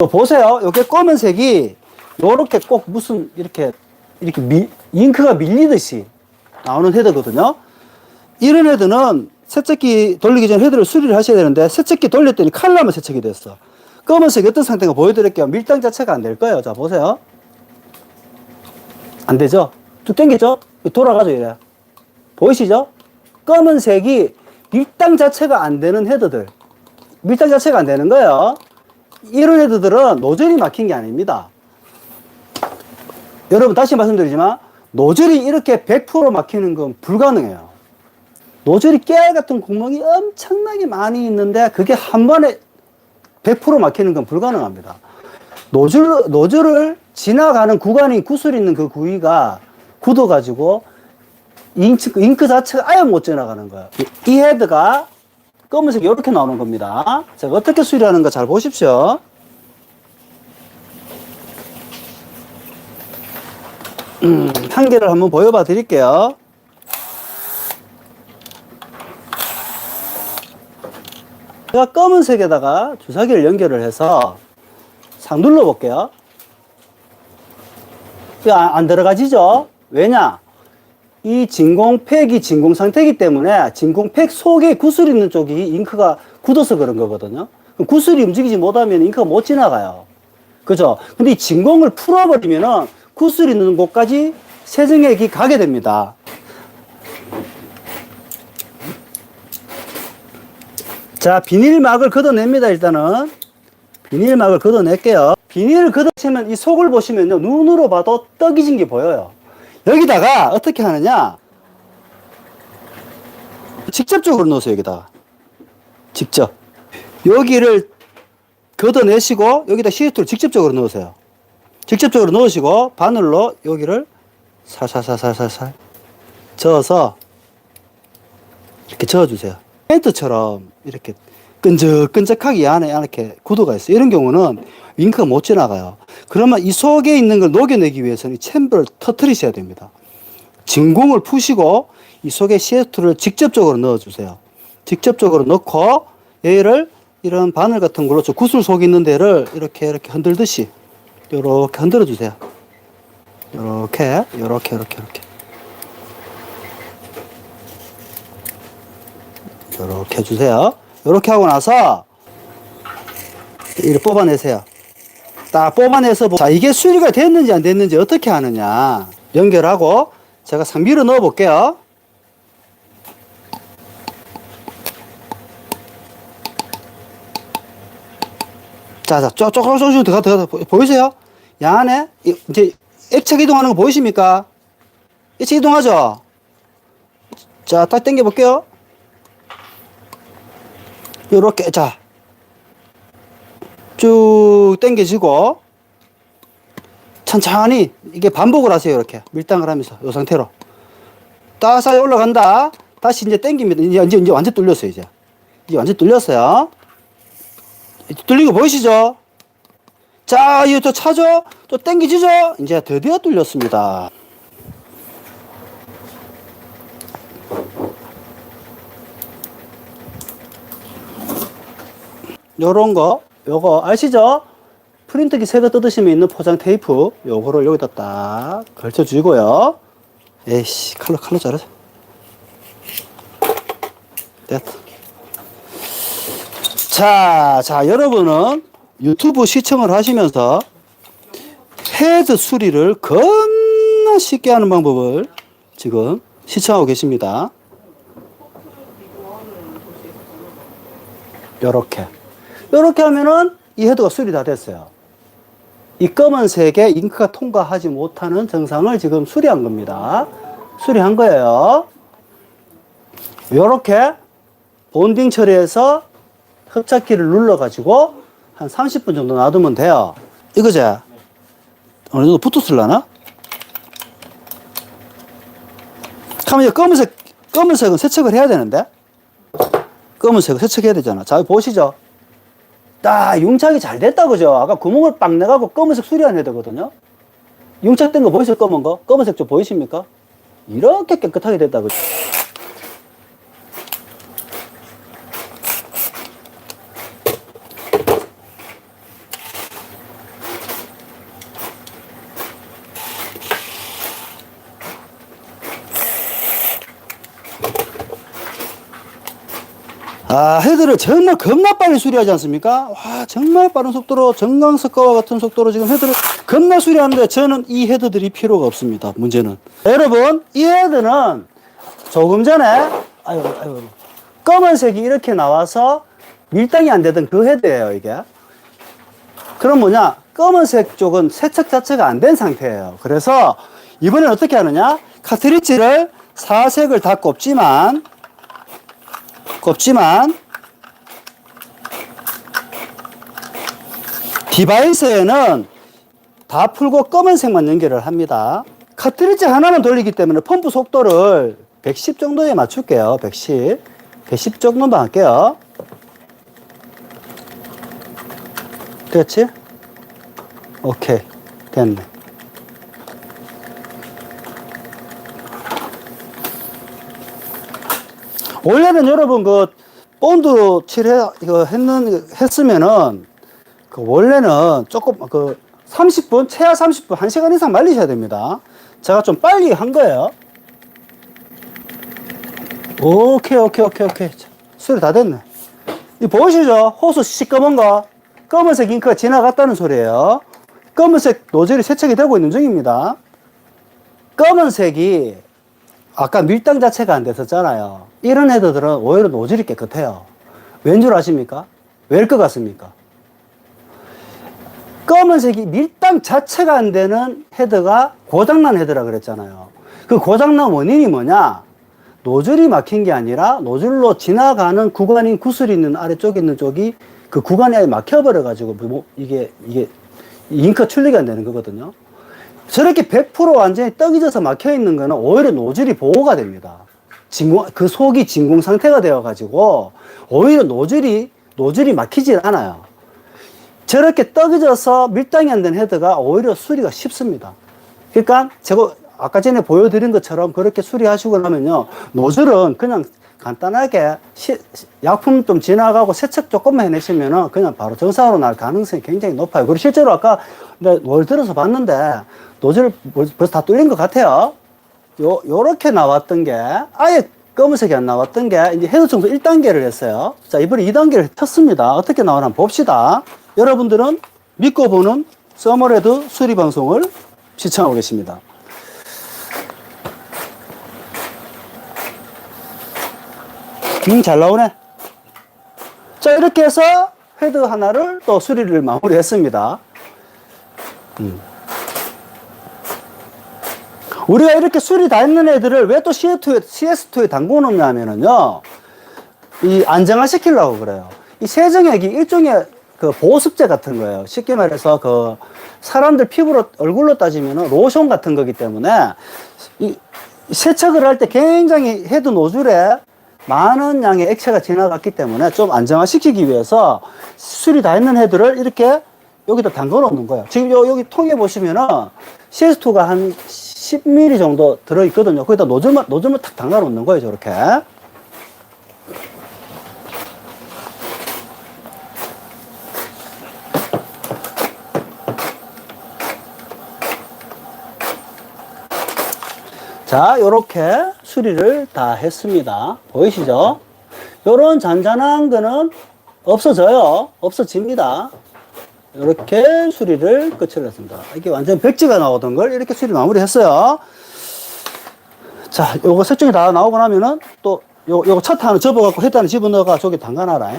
또 보세요. 이렇게 검은색이 요렇게 꼭 무슨 이렇게 이렇게 미- 잉크가 밀리듯이 나오는 헤더거든요. 이런 헤드는 세척기 돌리기 전에 헤드를 수리를 하셔야 되는데 세척기 돌렸더니 칼라만 세척이 됐어. 검은색이 어떤 상태인가 보여드릴게요. 밀당 자체가 안 될 거예요. 자 보세요. 안 되죠? 쭉 당겼죠? 돌아가죠 이래. 보이시죠? 검은색이 밀당 자체가 안 되는 헤드들. 밀당 자체가 안 되는 거예요. 이런 헤드들은 노즐이 막힌 게 아닙니다. 여러분 다시 말씀드리지만 노즐이 이렇게 100% 막히는 건 불가능해요. 노즐이 깨알 같은 구멍이 엄청나게 많이 있는데 그게 한 번에 100% 막히는 건 불가능합니다. 노즐, 노즐을 지나가는 구간이 구슬 있는 그 부위가 굳어가지고 잉크, 잉크 자체가 아예 못 지나가는 거예요. 이, 이 헤드가 검은색이 이렇게 나오는 겁니다. 제가 어떻게 수리하는 가 잘 보십시오. 음, 한 개를 한번 보여봐 드릴게요. 제가 검은색에다가 주사기를 연결을 해서 상 눌러 볼게요. 안, 안 들어가지죠? 왜냐? 이 진공팩이 진공 상태이기 때문에 진공팩 속에 구슬 있는 쪽이 잉크가 굳어서 그런 거거든요. 구슬이 움직이지 못하면 잉크가 못 지나가요. 그죠? 근데 이 진공을 풀어버리면은 구슬 있는 곳까지 세정액이 가게 됩니다. 자, 비닐막을 걷어냅니다, 일단은. 비닐막을 걷어낼게요. 비닐을 걷어채면 이 속을 보시면요, 눈으로 봐도 떡이진 게 보여요. 여기다가 어떻게 하느냐? 직접적으로 넣으세요, 여기다가. 직접. 여기를 걷어내시고, 여기다 시트를 직접적으로 넣으세요. 직접적으로 넣으시고, 바늘로 여기를 살살살살살살 저어서 이렇게 저어주세요. 펜트처럼 이렇게 끈적끈적하게 이 안에 이렇게 구도가 있어요. 이런 경우는 윙크가 못 지나가요. 그러면 이 속에 있는 걸 녹여내기 위해서는 이 챔버를 터트리셔야 됩니다. 진공을 푸시고 이 속에 시에트를 직접적으로 넣어주세요. 직접적으로 넣고 얘를 이런 바늘 같은 걸로 저 구슬 속 있는 데를 이렇게 이렇게 흔들듯이 이렇게 흔들어 주세요. 이렇게 이렇게 이렇게 이렇게 이렇게 해주세요. 이렇게 하고 나서 이를 뽑아내세요. 딱 뽑아내서 보- 자 이게 수리가 됐는지 안 됐는지 어떻게 하느냐 연결하고 제가 상 밀어 넣어 볼게요. 자자 조금 조금씩 들어가 들어가 보- 보이세요? 양 안에 이- 이제 액체 이동하는 거 보이십니까? 액체 이동하죠. 자 딱 당겨 볼게요. 요렇게 자 쭉 당겨지고 천천히 이게 반복을 하세요 이렇게. 밀당을 하면서 이 상태로. 따사히 올라간다. 다시 이제 당깁니다. 이제 이제, 이제 완전 뚫렸어요 이제. 이제 완전 뚫렸어요. 뚫린 거 보이시죠? 자 이거 또 차죠? 또 당기지죠? 이제 드디어 뚫렸습니다 요런 거, 요거 아시죠? 프린트기 새거 뜯으시면 있는 포장 테이프, 요거를 여기다 딱 걸쳐주고요. 에이씨, 칼로, 칼로 자르자. 됐다. 자, 자, 여러분은 유튜브 시청을 하시면서 헤드 수리를 겁나 쉽게 하는 방법을 지금 시청하고 계십니다. 요렇게. 이렇게 하면은 이 헤드가 수리 다 됐어요. 이 검은색에 잉크가 통과하지 못하는 증상을 지금 수리한 겁니다. 수리한 거예요. 이렇게 본딩 처리해서 흡착기를 눌러가지고 한 30분 정도 놔두면 돼요. 이거지? 어느 정도 붙었을라나? 그러면 검은색, 검은색은 세척을 해야 되는데? 검은색은 세척해야 되잖아. 자, 보시죠. 딱 융착이 잘 됐다 그죠? 아까 구멍을 빵 내가고 검은색 수리해야 되거든요. 융착된 거 보이세요? 검은 거? 검은색 좀 보이십니까? 이렇게 깨끗하게 됐다 그죠? 자, 헤드를 정말 겁나 빨리 수리하지 않습니까? 와, 정말 빠른 속도로 정강석과와 같은 속도로 지금 헤드를 겁나 수리하는데 저는 이 헤드들이 필요가 없습니다. 문제는. 여러분, 이 헤드는 조금 전에 아유, 아유, 검은색이 이렇게 나와서 밀당이 안 되던 그 헤드예요, 이게. 그럼 뭐냐? 검은색 쪽은 세척 자체가 안 된 상태예요. 그래서 이번엔 어떻게 하느냐? 카트리지를 사색을 다 꼽지만 꼽지만 디바이스에는 다 풀고 검은색만 연결을 합니다. 카트리지 하나만 돌리기 때문에 펌프 속도를 110 정도에 맞출게요. 110. 110 정도만 할게요. 됐지? 오케이. 됐네. 원래는 여러분 그 본드 칠해 이거 했는 했으면은 그 원래는 조금 그 30분 최하 30분 1시간 이상 말리셔야 됩니다. 제가 좀 빨리 한 거예요. 오케이 오케이 오케이 오케이 자, 수리 다 됐네. 이 보이시죠? 호수 시꺼먼 거 검은색 잉크가 지나갔다는 소리예요. 검은색 노즐이 세척이 되고 있는 중입니다. 검은색이 아까 밀당 자체가 안 됐었잖아요. 이런 애들은 오히려 노즐이 깨끗해요. 왠 줄 아십니까? 왜일 것 같습니까? 검은색이 밀당 자체가 안 되는 헤드가 고장난 헤드라 그랬잖아요. 그 고장난 원인이 뭐냐? 노즐이 막힌 게 아니라 노즐로 지나가는 구간인 구슬이 있는 아래쪽에 있는 쪽이 그 구간이 아예 막혀버려가지고 뭐 이게 이게 잉크 출력이 안 되는 거거든요. 저렇게 100% 완전히 떡이 져서 막혀 있는 거는 오히려 노즐이 보호가 됩니다. 진공, 그 속이 진공 상태가 되어가지고 오히려 노즐이, 노즐이 막히질 않아요. 저렇게 떡이져서 밀당이 안 된 헤드가 오히려 수리가 쉽습니다. 그러니까 제가 아까 전에 보여드린 것처럼 그렇게 수리하시고 나면요. 노즐은 그냥 간단하게 시- 약품 좀 지나가고 세척 조금만 해내시면은 그냥 바로 정상으로 날 가능성이 굉장히 높아요. 그리고 실제로 아까 뭘 들어서 봤는데 노즐 벌써 다 뚫린 것 같아요. 요, 요렇게 나왔던 게 아예 검은색이 안 나왔던 게 이제 헤드 청소 1단계를 했어요. 자, 이번에 2단계를 켰습니다. 어떻게 나오나 봅시다. 여러분들은 믿고 보는 서머레드 수리 방송을 시청하고 계십니다. 음, 잘 나오네. 자, 이렇게 해서 헤드 하나를 또 수리를 마무리했습니다. 음. 우리가 이렇게 수리 다 했는 애들을 왜 또 CS2에, CS2에 담궈 놓냐면은요, 이 안정화 시키려고 그래요. 이 세정액이 일종의 그 보습제 같은 거예요. 쉽게 말해서 그 사람들 피부로, 얼굴로 따지면은 로션 같은 거기 때문에 이 세척을 할 때 굉장히 헤드 노즐에 많은 양의 액체가 지나갔기 때문에 좀 안정화시키기 위해서 수리 다 했는 헤드를 이렇게 여기다 담궈 놓는 거예요. 지금 요, 여기 통에 보시면은 CS2가 한 10mm 정도 들어있거든요. 거기다 노즐만, 노즐만 탁 담가 놓는 거예요, 저렇게. 자, 요렇게 수리를 다 했습니다. 보이시죠? 요런 잔잔한 거는 없어져요. 없어집니다. 이렇게 수리를 끝을 냈습니다. 이게 완전 백지가 나오던 걸 이렇게 수리 마무리 했어요. 자, 요거 설정이 다 나오고 나면은 또 요, 요거 차 하나 접어갖고 하나 집어넣어가 저기 담가놔라.